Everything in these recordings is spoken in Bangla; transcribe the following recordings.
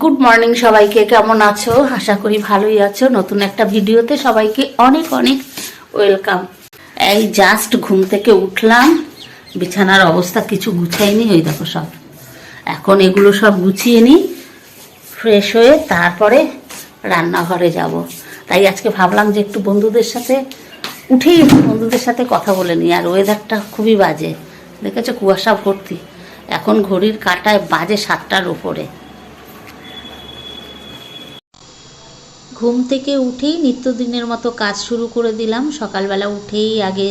গুড মর্নিং সবাইকে, কেমন আছো? আশা করি ভালোই আছো। নতুন একটা ভিডিওতে সবাইকে অনেক অনেক ওয়েলকাম এই জাস্ট ঘুম থেকে উঠলাম, বিছানার অবস্থা কিছু গুছাইনি ওই দেখো সব। এখন এগুলো সব গুছিয়ে নিই ফ্রেশ হয়ে তারপরে রান্নাঘরে যাব। তাই আজকে ভাবলাম যে একটু বন্ধুদের সাথে উঠেই বন্ধুদের সাথে কথা বলে নিই। আর ওয়েদারটা খুবই বাজে। দেখেছ কুয়াশা ভর্তি। এখন ঘড়ির কাঁটায় বাজে সাতটার উপরে। ঘুম থেকে উঠেই নিত্যদিনের মতো কাজ শুরু করে দিলাম। সকালবেলা উঠেই আগে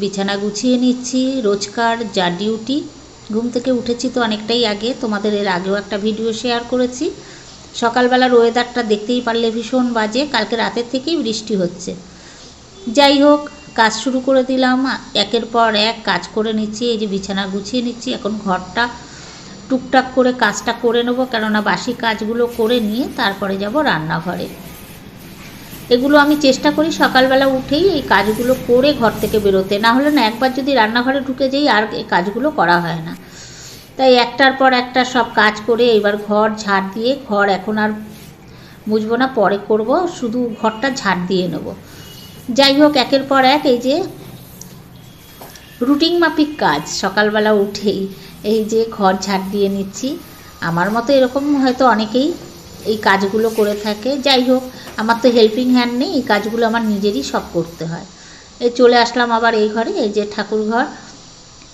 বিছানা গুছিয়ে নিচ্ছি, রোজকার, যা ডিউটি। ঘুম থেকে উঠেছি তো অনেকটাই আগে, তোমাদের এর আগেও একটা ভিডিও শেয়ার করেছি। সকালবেলার ওয়েদারটা দেখতেই পারলে ভীষণ বাজে, কালকে রাতের থেকেই বৃষ্টি হচ্ছে। যাই হোক, কাজ শুরু করে দিলাম, একের পর এক কাজ করে নিচ্ছি, এই যে বিছানা গুছিয়ে নিচ্ছি, এখন ঘরটা টুকটাক করে কাজটা করে নেব, কেননা বাসি কাজগুলো করে নিয়ে তারপরে যাব রান্নাঘরে। এগুলো আমি চেষ্টা করি সকালবেলা উঠেই এই কাজগুলো করে ঘর থেকে বেরোতে। না হলে না একবার যদি রান্নাঘরে ঢুকে যাই আর এই কাজগুলো করা হয় না। তাই একটার পর একটা সব কাজ করে এবার ঘর ঝাড় দিয়ে, ঘর এখন আর বুঝব না, পরে করব, শুধু ঘরটা ঝাড় দিয়ে নেব। যাই হোক, একের পর এক এই যে রুটিন মাফিক কাজ সকালবেলা উঠেই। এই যে ঘর ঝাড় দিয়ে নিচ্ছি। আমার মতো এরকম হয়তো অনেকেই এই কাজগুলো করে থাকে। যাই হোক, আমার তো হেল্পিং হ্যান্ড নেই, এই কাজগুলো আমার নিজেরই সব করতে হয়। এই চলে আসলাম আবার এই ঘরে, এই যে ঠাকুর ঘর।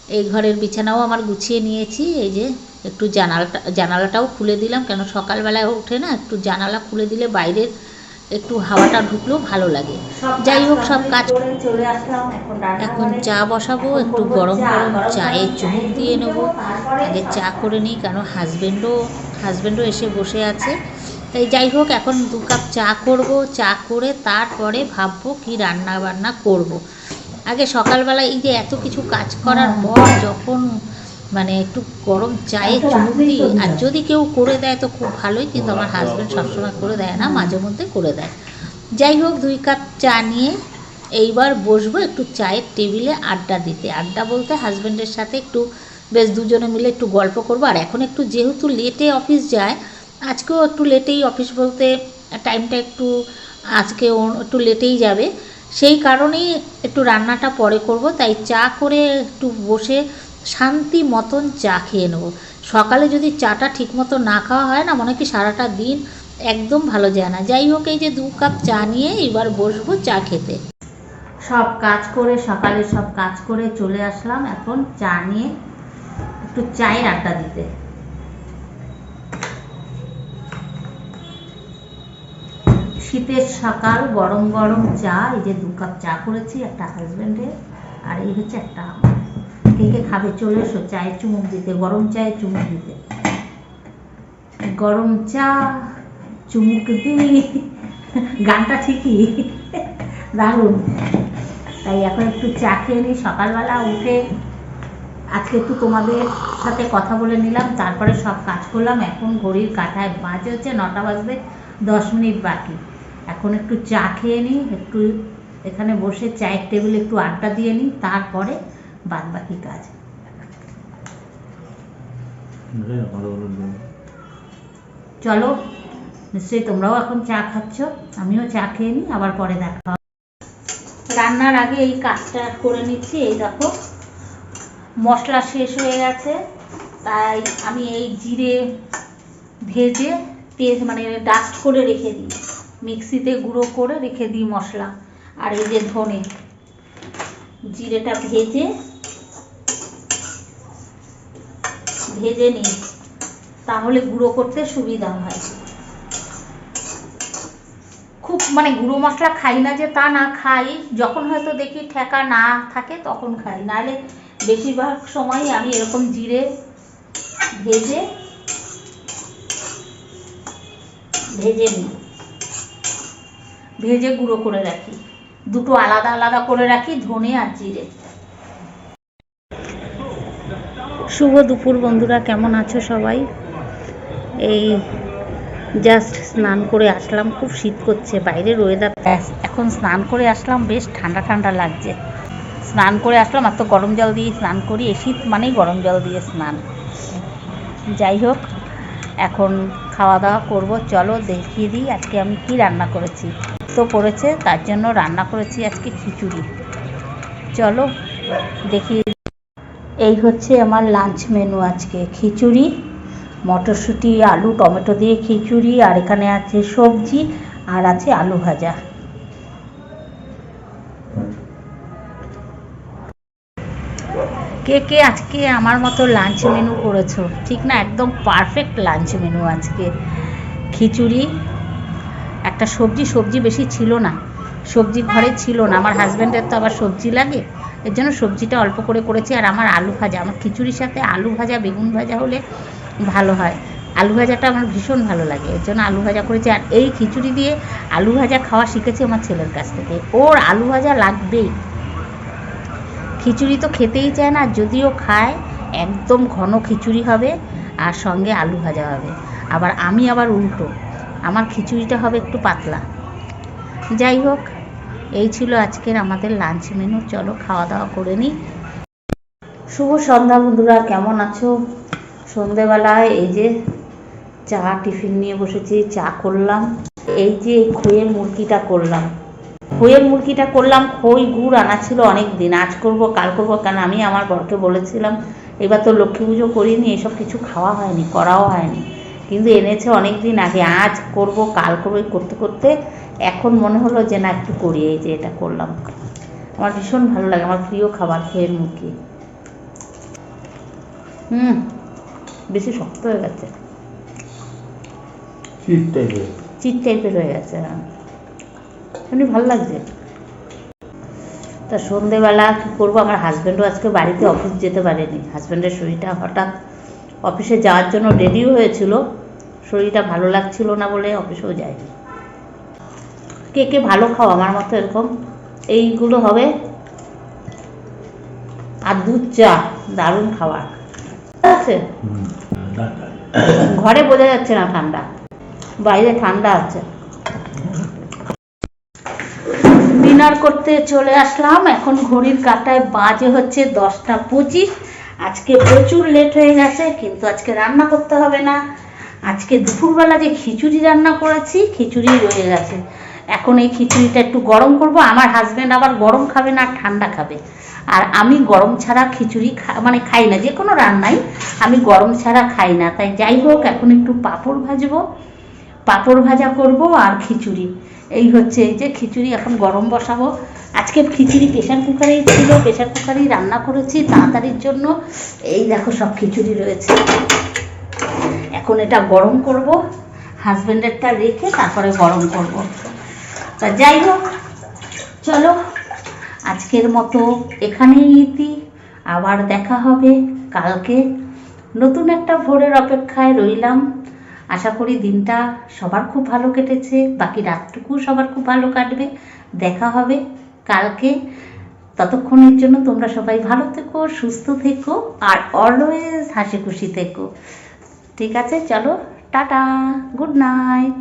এই ঘরের বিছানাও আমার গুছিয়ে নিয়েছি। এই যে একটু জানালাটা, জানালাটাও খুলে দিলাম, কেন সকালবেলায় ওঠে না, একটু জানালা খুলে দিলে বাইরের একটু হাওয়াটা ঢুকলেও ভালো লাগে। যাই হোক সব কাজ চলে আসলাম এখন চা বসাবো একটু গরম গরম চায়ে চুমুক দিয়ে নেব। আগে চা করে নিই কারণ হাজবেন্ডও হাজবেন্ডও এসে বসে আছে। তাই যাই হোক এখন দু কাপ চা করব চা করে তারপরে ভাববো কি রান্না বান্না করব। আগে সকালবেলা এই যে এত কিছু কাজ করার পর যখন মানে একটু গরম চায়ে চুমুক দিই আর যদি কেউ করে দেয় তো খুব ভালোই কিন্তু আমার হাজব্যান্ড সবসময় করে দেয় না মাঝে মধ্যে করে দেয়। যাই হোক দুই কাপ চা নিয়ে এইবার বসবো একটু চায়ের টেবিলে আড্ডা দিতে। আড্ডা বলতে হাজব্যান্ডের সাথে একটু বেশ দুজনে মিলে একটু গল্প করব। আর এখন একটু যেহেতু লেটে অফিস যায় আজকেও একটু লেটেই অফিস বলতে টাইমটা একটু আজকে একটু লেটেই যাবে। সেই কারণেই একটু রান্নাটা পরে করব। তাই চা করে একটু বসে শান্তি মতন চা খেয়ে নেব। সকালে যদি চাটা ঠিক মতো না খাওয়া হয় না, মনে কি সারাটা দিন একদম ভালো যায় না। যাই হোক, এই যে দু কাপ চা নিয়ে এবার বসবো চা খেতে। সব কাজ করে, সকালে সব কাজ করে চলে আসলাম এখন চা নিয়ে একটু চায়ের আড্ডা দিতে। শীতের সকাল, গরম গরম চা, এই যে দু কাপ চা করেছি, একটা হাজবেন্ডের আর এই হচ্ছে একটা আমার। কে কে খাবে, চলে এসো চায়ের চুমুক দিতে, গরম চায়ের চুমুক দিতে। গরম চা, চুমুক দি গানটা ঠিকই। দারুণ। তাই এখন একটু চা খেয়ে নিই। সকালবেলা উঠে আজকে একটু তোমাদের সাথে কথা বলে নিলাম। তারপরে সব কাজ করলাম। এখন ঘড়ির কাঁটায় বাজে হচ্ছে নটা বাজবে, দশ মিনিট বাকি। এখন একটু চা খেয়ে নিই। একটু এখানে বসে চায়ের টেবিলে একটু আড্ডা দিয়ে নিই। তারপরে বাদ বাকি কাজ চলো নিশ্চয়ই তোমরাও এখন চা খাচ্ছ আমিও চা খেয়ে নিই আবার পরে দেখা রান্নার আগে এই কাজটা করে নিচ্ছি এই দেখো। মশলা শেষ হয়ে গেছে তাই আমি এই জিরে ভেজে পেস্ট মানে ডাস্ট করে রেখে দিই। মিক্সিতে গুঁড়ো করে রেখে দিই মশলা আর এই যে ধনে। জিরেটা ভেজে ভেজে নিই তাহলে গুঁড়ো করতে সুবিধা হয়। খুব মানে গুঁড়ো মশলা খাই না যে তা না খাই, যখন হয়তো দেখি ঠেকা না থাকে তখন খাই। নাহলে বেশিরভাগ সময় আমি এরকম জিরে ভেজে ভেজে নিই। ভেজে গুঁড়ো করে রাখি। দুটো আলাদা আলাদা করে রাখি ধনে আর জিরে। শুভ দুপুর বন্ধুরা, কেমন আছো সবাই? এই জাস্ট স্নান করে আসলাম, খুব শীত করছে, বাইরের ওয়েদার এখন স্নান করে আসলাম, বেশ ঠান্ডা ঠান্ডা লাগছে। স্নান করে আসলাম, আর তো গরম জল দিয়ে স্নান করি, এই শীত মানেই গরম জল দিয়ে স্নান। যাই হোক, এখন খাওয়া দাওয়া করব, চলো দেখিয়ে দিই আজকে আমি কি রান্না করেছি। তো পড়েছে তার জন্য রান্না করেছি আজকে খিচুড়ি। চলো দেখিয়ে এই হচ্ছে আমার লাঞ্চ মেনু আজকে। খিচুড়ি, মটরশুঁটি, আলু, টমেটো দিয়ে খিচুড়ি, আর এখানে আছে সবজি, আর আছে আলু ভাজা। কে কে আজকে আমার মতো লাঞ্চ মেনু করেছ? ঠিক না, একদম পারফেক্ট লাঞ্চ মেনু আজকে। খিচুড়ি, একটা সবজি সবজি বেশি ছিল না। সবজি ঘরে ছিল না, আমার হাজব্যান্ডের তো আবার সবজি লাগে। এর জন্য সবজিটা অল্প করে করেছি। আর আমার আলু ভাজা, আমার খিচুড়ির সাথে আলু ভাজা, বেগুন ভাজা হলে ভালো হয়। আলু ভাজাটা আমার ভীষণ ভালো লাগে, এর জন্য আলু ভাজা করেছি। আর এই খিচুড়ি দিয়ে আলু ভাজা খাওয়া শিখেছি আমার ছেলের কাছ থেকে। ওর আলু ভাজা লাগবেই। খিচুড়ি তো খেতেই চায় না, যদিও খায়, একদম ঘন খিচুড়ি হবে আর সঙ্গে আলু ভাজা হবে। আবার আমি আবার উল্টো, আমার খিচুড়িটা হবে একটু পাতলা। যাই হোক এই ছিল আজকের আমাদের লাঞ্চ মেনু চলো খাওয়া দাওয়া করে নিই। শুভ সন্ধ্যা বন্ধুরা, কেমন আছো? সন্ধেবেলায় এই যে চা টিফিন নিয়ে বসেছি, চা করলাম। এই যে খইয়ের মুরগিটা করলাম। খইয়ের মুরগিটা করলাম, খই গুড় আনা ছিল অনেক দিন আজ করব, কাল করব, কেন আমি আমার বরকে বলেছিলাম, এবার তো লক্ষ্মী পুজো করিনি, এসব কিছু খাওয়া হয়নি, করাও হয়নি। কিন্তু এনেছে অনেক দিন আগে। আজ করব, কাল করব করতে করতে এখন মনে হলো যে না একটু করি এই যে এটা করলাম। আমার ভীষণ ভালো লাগে আমার প্রিয় খাবার খইয়ের মুরগি। হুম বেশি শক্ত হয়ে গেছে। চিট টাইপের। হয়ে গেছে হ্যাঁ। এমনি ভালো লাগছে। তা সন্ধেবেলা কী করব? আমার হাজব্যান্ডও আজকে বাড়িতে অফিস যেতে পারেনি। হাজব্যান্ডের শরীরটা হঠাৎ অফিসে যাওয়ার জন্য রেডিও হয়েছিল। শরীরটা ভালো লাগছিল না বলে অফিসেও যায়নি। কে কে ভালো খাও আমার মতো এরকম। এইগুলো হবে আর দুধ চা, দারুণ খাবার। আছে? ঘরে বোঝা যাচ্ছে না ঠান্ডা। বাইরে ঠান্ডা আছে। ডিনার করতে চলে আসলাম। এখন ঘড়ির কাটায় বাজে হচ্ছে দশটা পঁচিশ। আজকে প্রচুর লেট হয়ে গেছে, কিন্তু আজকে রান্না করতে হবে না। আজকে দুপুরবেলা যে খিচুড়ি রান্না করেছি খিচুড়ি রয়ে গেছে। এখন এই খিচুড়িটা একটু গরম করব, আমার হাজব্যান্ড আবার গরম খাবে না ঠান্ডা খাবে। আর আমি গরম ছাড়া খিচুড়ি মানে খাই না যে কোনো রান্নাই আমি গরম ছাড়া খাই না। তাই যাই হোক, এখন একটু পাঁপড় ভাজবো, পাঁপড় ভাজা করব আর খিচুড়ি। এই হচ্ছে এই যে খিচুড়ি, এখন গরম বসাবো। আজকে খিচুড়ি প্রেশার কুকারেই ছিল প্রেশার কুকারেই রান্না করেছি তাড়াতাড়ির জন্য। এই দেখো সব খিচুড়ি রয়েছে। এখন এটা গরম করব হাজব্যান্ডেরটা রেখে তারপরে গরম করব। তা যাই হোক, চলো, আজকের মতো এখানেই ইতি, আবার দেখা হবে কালকে। নতুন একটা ভোরের অপেক্ষায় রইলাম। আশা করি দিনটা সবার খুব ভালো কেটেছে, বাকি রাতটুকু সবার খুব ভালো কাটবে। দেখা হবে কালকে। ততক্ষণের জন্য তোমরা সবাই ভালো থেকো, সুস্থ থেকো, আর অলওয়েজ হাসি খুশি থেকো। ঠিক আছে, চলো, টাটা গুড নাইট